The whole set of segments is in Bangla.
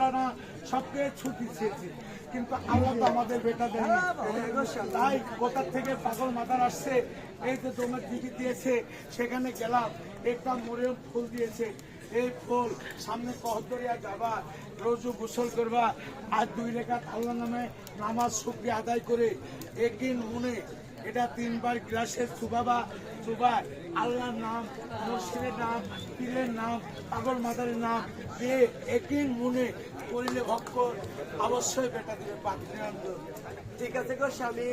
দাদা সবকে ছুটি চেয়েছে কিন্তু আল্লাহ তো আমাদের বেটা দেন তাই কোথা থেকে পাগল আসছে? এই যে দিয়েছে, সেখানে গেলাম। একটা মরিয়ম ফুল দিয়েছে। এই ফুল সামনে কহদরিয়া যাবা, রোজু গোসল করবা, আর দুই রেখা আল্লাহ নামে নামাজ শুক্রিয়া আদায় করে একদিন মনে এটা তিনবার গ্লাসের চুবাবা চুবায় আল্লাহর নাম মসজিদের নাম পীরের নাম পাগল মাদারের নাম দিয়ে একই মনে করিলে ভক্ত অবশ্যই বেটা দিবে পাত্রে ঠিক আছে গো স্বামী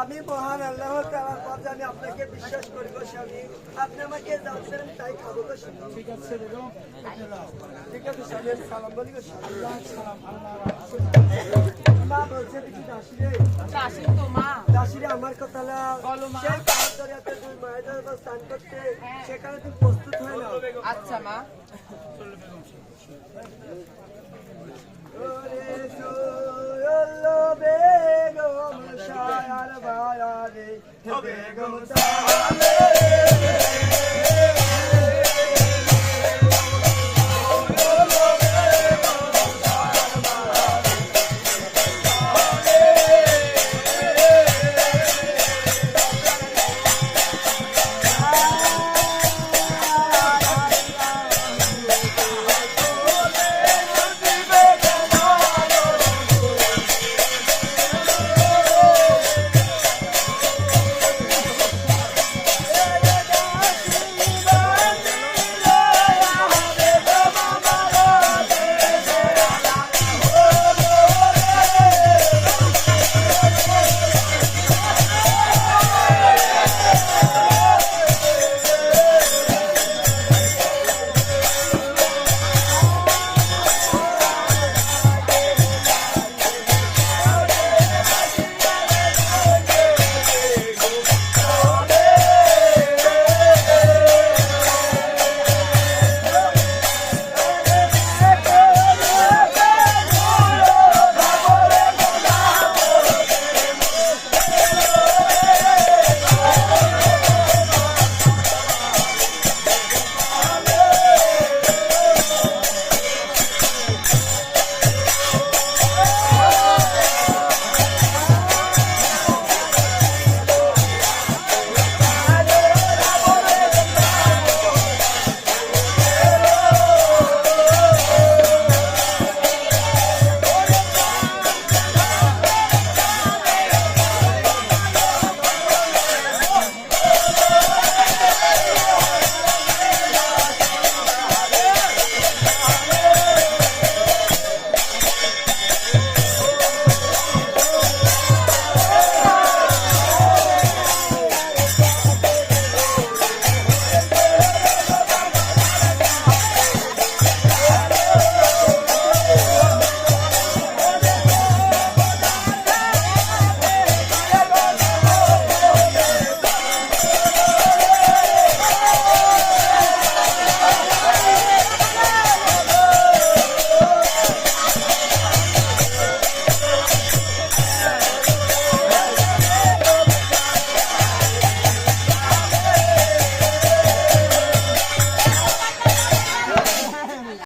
আমি মহান আল্লাহ তাআলার পথে আমি আপনাকে বিশ্বাস করি গো স্বামী। আপনি আমাকে যাচ্ছেন তাই খাব গো স্বামী। ঠিক আছে বেগম ঠিক আছে স্বামী সালাম বলি গো স্বামী। আল্লাহ সালাম আল্লাহ মা বলছে দেখি দাসি রে। আসেন তো মা। দাসি রে আমার কথা করতে সেখানে তুমি প্রস্তুত হয়ে নাও আচ্ছা মা। বেগম সায়ার বায়ারে বেগম